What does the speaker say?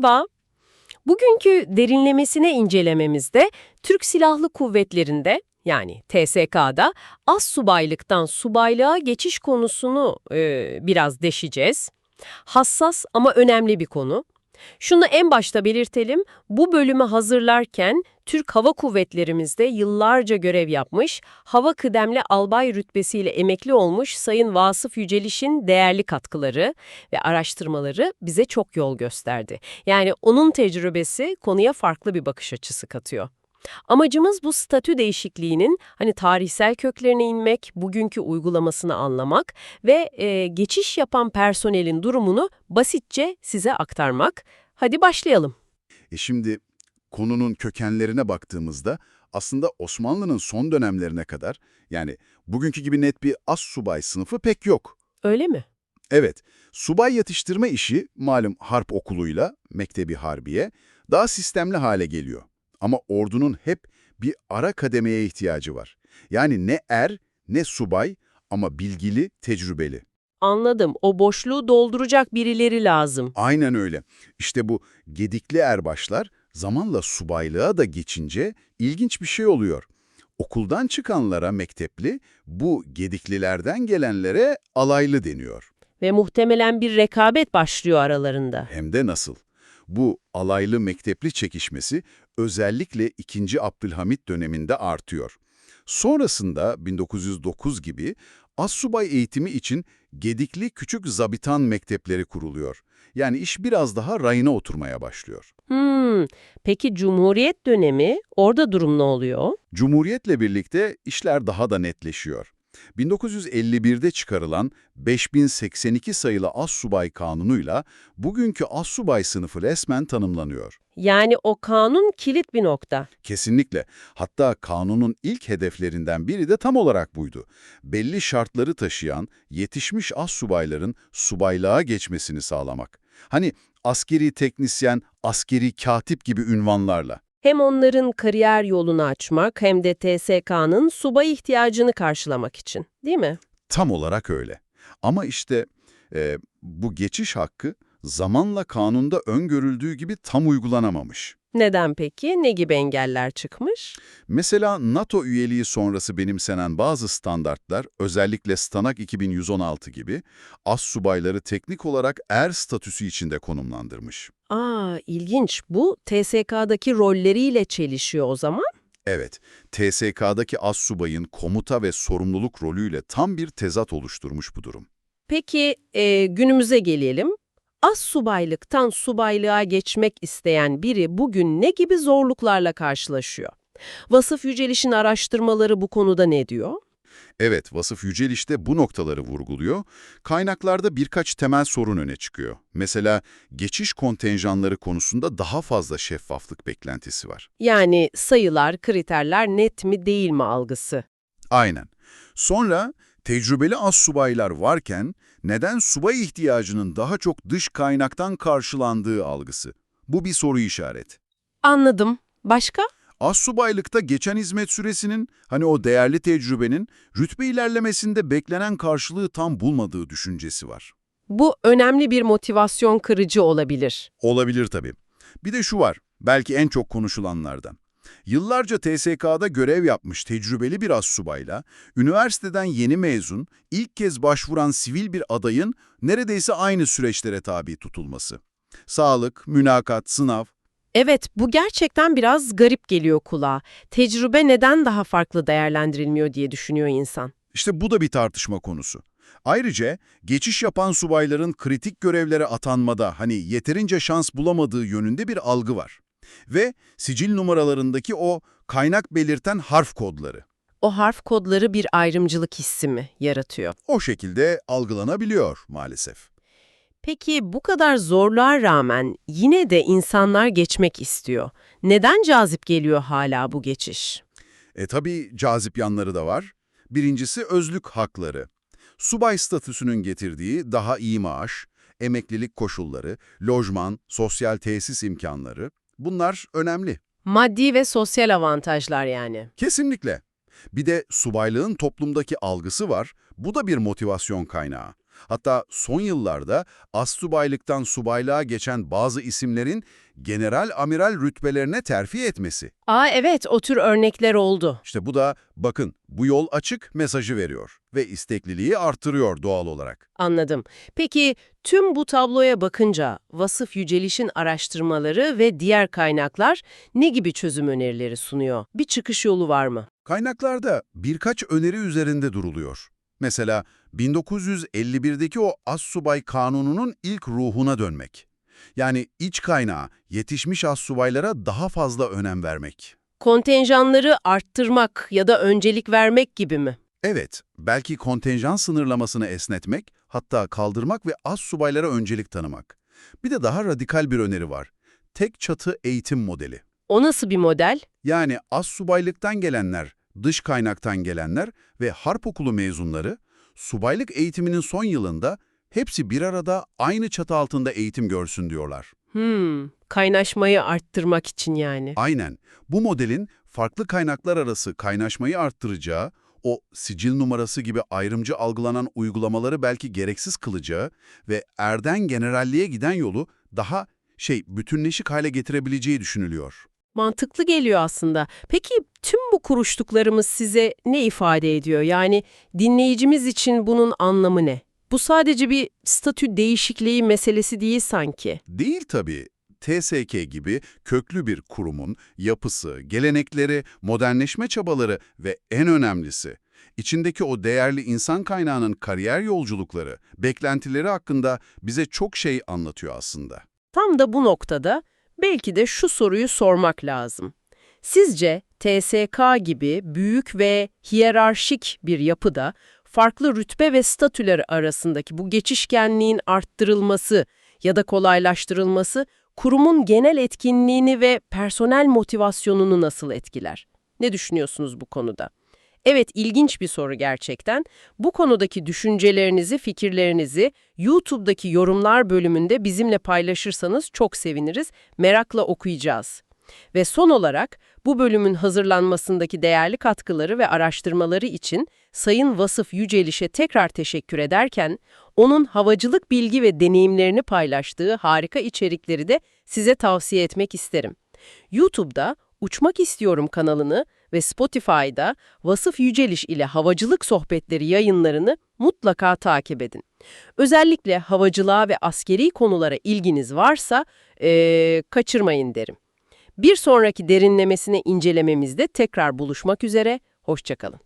Merhaba. Bugünkü derinlemesine incelememizde Türk Silahlı Kuvvetleri'nde yani TSK'da az subaylıktan subaylığa geçiş konusunu e, biraz deşeceğiz. Hassas ama önemli bir konu. Şunu en başta belirtelim, bu bölümü hazırlarken Türk Hava Kuvvetlerimizde yıllarca görev yapmış, hava kıdemli albay rütbesiyle emekli olmuş Sayın Vasıf Yüceliş'in değerli katkıları ve araştırmaları bize çok yol gösterdi. Yani onun tecrübesi konuya farklı bir bakış açısı katıyor. Amacımız bu statü değişikliğinin hani tarihsel köklerine inmek, bugünkü uygulamasını anlamak ve e, geçiş yapan personelin durumunu basitçe size aktarmak. Hadi başlayalım. E şimdi konunun kökenlerine baktığımızda aslında Osmanlı'nın son dönemlerine kadar yani bugünkü gibi net bir as subay sınıfı pek yok. Öyle mi? Evet, subay yetiştirme işi malum harp okuluyla, mektebi harbiye daha sistemli hale geliyor. Ama ordunun hep bir ara kademeye ihtiyacı var. Yani ne er ne subay ama bilgili, tecrübeli. Anladım. O boşluğu dolduracak birileri lazım. Aynen öyle. İşte bu gedikli erbaşlar zamanla subaylığa da geçince ilginç bir şey oluyor. Okuldan çıkanlara mektepli, bu gediklilerden gelenlere alaylı deniyor. Ve muhtemelen bir rekabet başlıyor aralarında. Hem de nasıl? Bu alaylı mektepli çekişmesi özellikle 2. Abdülhamit döneminde artıyor. Sonrasında 1909 gibi assubay eğitimi için gedikli küçük zabitan mektepleri kuruluyor. Yani iş biraz daha rayına oturmaya başlıyor. Hmm, peki Cumhuriyet dönemi orada durum ne oluyor? Cumhuriyetle birlikte işler daha da netleşiyor. 1951'de çıkarılan 5082 sayılı Assubay Kanunu'yla bugünkü Assubay sınıfı resmen tanımlanıyor. Yani o kanun kilit bir nokta. Kesinlikle. Hatta kanunun ilk hedeflerinden biri de tam olarak buydu. Belli şartları taşıyan, yetişmiş assubayların subaylığa geçmesini sağlamak. Hani askeri teknisyen, askeri katip gibi ünvanlarla. Hem onların kariyer yolunu açmak hem de TSK'nın subay ihtiyacını karşılamak için, değil mi? Tam olarak öyle. Ama işte e, bu geçiş hakkı zamanla kanunda öngörüldüğü gibi tam uygulanamamış. Neden peki? Ne gibi engeller çıkmış? Mesela NATO üyeliği sonrası benimsenen bazı standartlar, özellikle Stanak 2116 gibi, as subayları teknik olarak er statüsü içinde konumlandırmış. Aa, ilginç. Bu TSK'daki rolleriyle çelişiyor o zaman. Evet, TSK'daki as subayın komuta ve sorumluluk rolüyle tam bir tezat oluşturmuş bu durum. Peki e, günümüze gelelim. Az subaylıktan subaylığa geçmek isteyen biri bugün ne gibi zorluklarla karşılaşıyor? Vasıf Yüceliş'in araştırmaları bu konuda ne diyor? Evet, Vasıf Yüceliş de bu noktaları vurguluyor. Kaynaklarda birkaç temel sorun öne çıkıyor. Mesela geçiş kontenjanları konusunda daha fazla şeffaflık beklentisi var. Yani sayılar, kriterler net mi değil mi algısı. Aynen. Sonra tecrübeli az subaylar varken neden subay ihtiyacının daha çok dış kaynaktan karşılandığı algısı. Bu bir soru işareti. Anladım. Başka? Az subaylıkta geçen hizmet süresinin, hani o değerli tecrübenin, rütbe ilerlemesinde beklenen karşılığı tam bulmadığı düşüncesi var. Bu önemli bir motivasyon kırıcı olabilir. Olabilir tabii. Bir de şu var, belki en çok konuşulanlardan. Yıllarca TSK'da görev yapmış tecrübeli bir assubayla, üniversiteden yeni mezun, ilk kez başvuran sivil bir adayın neredeyse aynı süreçlere tabi tutulması. Sağlık, mülakat, sınav, Evet, bu gerçekten biraz garip geliyor kulağa. Tecrübe neden daha farklı değerlendirilmiyor diye düşünüyor insan. İşte bu da bir tartışma konusu. Ayrıca geçiş yapan subayların kritik görevlere atanmada hani yeterince şans bulamadığı yönünde bir algı var. Ve sicil numaralarındaki o kaynak belirten harf kodları. O harf kodları bir ayrımcılık hissi mi yaratıyor? O şekilde algılanabiliyor maalesef. Peki bu kadar zorluğa rağmen yine de insanlar geçmek istiyor. Neden cazip geliyor hala bu geçiş? E tabii cazip yanları da var. Birincisi özlük hakları. Subay statüsünün getirdiği daha iyi maaş, emeklilik koşulları, lojman, sosyal tesis imkanları bunlar önemli. Maddi ve sosyal avantajlar yani. Kesinlikle. Bir de subaylığın toplumdaki algısı var. Bu da bir motivasyon kaynağı. Hatta son yıllarda astsubaylıktan subaylığa geçen bazı isimlerin general amiral rütbelerine terfi etmesi. Aa evet o tür örnekler oldu. İşte bu da bakın bu yol açık mesajı veriyor ve istekliliği artırıyor doğal olarak. Anladım. Peki tüm bu tabloya bakınca vasıf yücelişin araştırmaları ve diğer kaynaklar ne gibi çözüm önerileri sunuyor? Bir çıkış yolu var mı? Kaynaklarda birkaç öneri üzerinde duruluyor. Mesela 1951'deki o Assubay Kanunu'nun ilk ruhuna dönmek. Yani iç kaynağa, yetişmiş assubaylara daha fazla önem vermek. Kontenjanları arttırmak ya da öncelik vermek gibi mi? Evet, belki kontenjan sınırlamasını esnetmek, hatta kaldırmak ve assubaylara öncelik tanımak. Bir de daha radikal bir öneri var. Tek çatı eğitim modeli. O nasıl bir model? Yani assubaylıktan gelenler, dış kaynaktan gelenler ve harp okulu mezunları, subaylık eğitiminin son yılında hepsi bir arada aynı çatı altında eğitim görsün diyorlar. Hmm, kaynaşmayı arttırmak için yani. Aynen. Bu modelin farklı kaynaklar arası kaynaşmayı arttıracağı, o sicil numarası gibi ayrımcı algılanan uygulamaları belki gereksiz kılacağı ve erden generalliğe giden yolu daha şey bütünleşik hale getirebileceği düşünülüyor. Mantıklı geliyor aslında. Peki tüm bu kuruştuklarımız size ne ifade ediyor? Yani dinleyicimiz için bunun anlamı ne? Bu sadece bir statü değişikliği meselesi değil sanki. Değil tabii. TSK gibi köklü bir kurumun yapısı, gelenekleri, modernleşme çabaları ve en önemlisi, içindeki o değerli insan kaynağının kariyer yolculukları, beklentileri hakkında bize çok şey anlatıyor aslında. Tam da bu noktada belki de şu soruyu sormak lazım. Sizce TSK gibi büyük ve hiyerarşik bir yapıda farklı rütbe ve statüler arasındaki bu geçişkenliğin arttırılması ya da kolaylaştırılması kurumun genel etkinliğini ve personel motivasyonunu nasıl etkiler? Ne düşünüyorsunuz bu konuda? Evet, ilginç bir soru gerçekten. Bu konudaki düşüncelerinizi, fikirlerinizi YouTube'daki yorumlar bölümünde bizimle paylaşırsanız çok seviniriz. Merakla okuyacağız. Ve son olarak bu bölümün hazırlanmasındaki değerli katkıları ve araştırmaları için Sayın Vasıf Yüceliş'e tekrar teşekkür ederken, onun havacılık bilgi ve deneyimlerini paylaştığı harika içerikleri de size tavsiye etmek isterim. YouTube'da Uçmak İstiyorum kanalını ve Spotify'da Vasıf Yüceliş ile Havacılık Sohbetleri yayınlarını mutlaka takip edin. Özellikle havacılığa ve askeri konulara ilginiz varsa eee, kaçırmayın derim. Bir sonraki derinlemesine incelememizde tekrar buluşmak üzere, hoşçakalın.